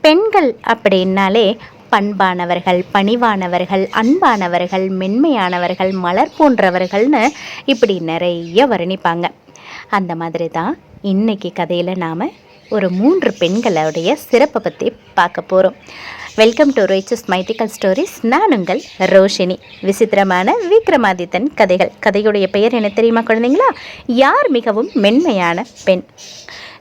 பெண்கள் அப்படின்னாலே பண்பானவர்கள் பணிவானவர்கள் அன்பானவர்கள் மென்மையானவர்கள் மலர் போன்றவர்கள்னு இப்படி நிறைய வர்ணிப்பாங்க. அந்த மாதிரி தான் இன்னைக்கு கதையில் நாம் ஒரு மூன்று பெண்களுடைய சிறப்பை பற்றி பார்க்க போகிறோம் வெல்கம் டு ரோய்ச்சஸ் மைத்திக்கல் ஸ்டோரிஸ் நான் உங்கள் ரோஷினி. விசித்திரமான விக்ரமாதித்தன் கதைகள். கதையுடைய பெயர் என்ன தெரியுமா குழந்தைங்களா? யார் மிகவும் மென்மையான பெண்?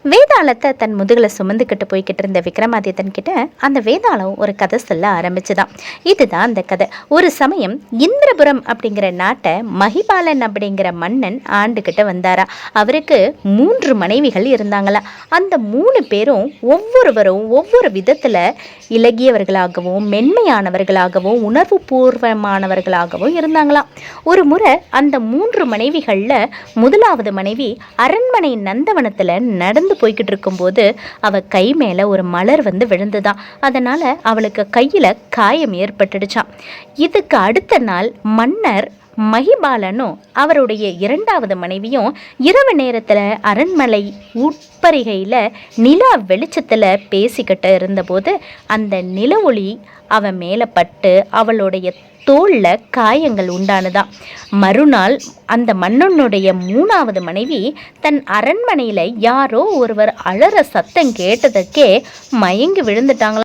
வேதாளத்தை தன் முதுகில் சுமந்துக்கிட்டு போய்கிட்டு இருந்த விக்ரமாதித்தன் கிட்ட அந்த வேதாளம் ஒரு கதை சொல்ல ஆரம்பிச்சுதான். இதுதான் அந்த கதை. ஒரு சமயம் இந்திரபுரம் அப்படிங்கிற நாட்டை மகிபாலன் அப்படிங்கிற மன்னன் ஆண்டுகிட்ட வந்தாரா. அவருக்கு மூன்று மனைவிகள் இருந்தாங்களா. அந்த மூணு பேரும் ஒவ்வொருவரும் ஒவ்வொரு விதத்தில் இலகியவர்களாகவும் மென்மையானவர்களாகவும் உணர்வு பூர்வமானவர்களாகவும் இருந்தாங்களாம். ஒரு முறை அந்த மூன்று மனைவிகளில் முதலாவது மனைவி அரண்மனை நந்தவனத்தில் நடந்து போய்கிட்டு இருக்கும்போது அவ கை மேலே ஒரு மலர் வந்து விழுந்துதான் அதனால் அவளுக்கு கையில் காயம் ஏற்பட்டுடுச்சான் இதுக்கு அடுத்த நாள் மன்னர் மகிபாலனும் அவருடைய இரண்டாவது மனைவியும் இரவு நேரத்தில் அரண்மனை உட்பரிகையில் நிலா வெளிச்சத்தில் பேசிக்கிட்டு இருந்தபோது அந்த நில ஒளி அவன் மேலே பட்டு அவளுடைய தோல்ல காயங்கள் உண்டானதாம் மறுநாள் அந்த மன்னனுடைய மூணாவது மனைவி தன் அரண்மனையில் யாரோ ஒருவர் அழற சத்தம் கேட்டதற்கே மயங்கி விழுந்துட்டாங்களாம்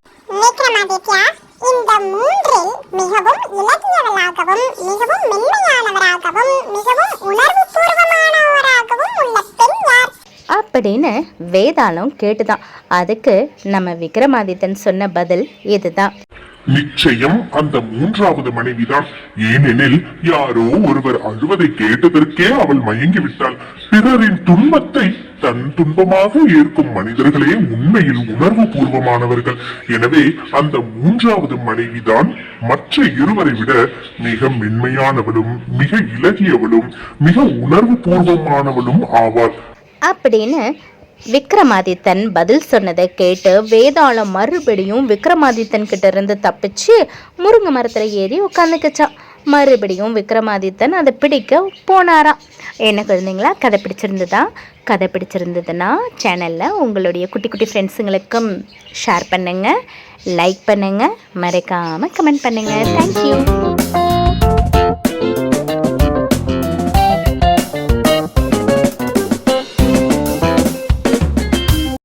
இந்த மூன்றில் மிகவும் இலகியவளாகவும் மிகவும் மென்மையானவராகவும் மிகவும் உணர்வு பூர்வமானவராகவும் உள்ள பெண் யார்? அப்படின்னு வேதாளம் கேட்டுதான். அதுக்கு நம்ம விக்ரமாதித்தன் சொன்ன பதில் இதுதான். நிச்சயம் அந்த மூன்றாவது மனைவிதான். ஏனெனில் யாரோ ஒருவர் அழுவதை கேட்டதற்கே அவள் மயங்கி விட்டாள் பிறரின் துன்பத்தை தன் துன்பமாக ஏற்கும் மனிதர்களே உண்மையில் உணர்வு பூர்வமானவர்கள் எனவே அந்த மூன்றாவது மனைவிதான் மற்ற இருவரை விட மிக மென்மையானவளும் மிக இலகியவளும் மிக உணர்வு பூர்வமானவளும் ஆவாள். அப்படின்னு விக்ரமாதித்தன் பதில் சொன்னதை கேட்டு வேதாளம் மறுபடியும் விக்ரமாதித்தன் கிட்ட இருந்து தப்பிச்சு முருங்கை மரத்தில் ஏறி உட்காந்துக்கிச்சான் மறுபடியும் விக்ரமாதித்தன் அதை பிடிக்க போனாராம் என்ன குழந்தைங்களா கதை பிடிச்சிருந்ததா? கதை பிடிச்சிருந்ததுன்னா சேனலில் உங்களுடைய குட்டி குட்டி ஃப்ரெண்ட்ஸுங்களுக்கும் ஷேர் பண்ணுங்கள் லைக் பண்ணுங்கள் மறக்காமல் கமெண்ட் பண்ணுங்கள் தேங்க்யூ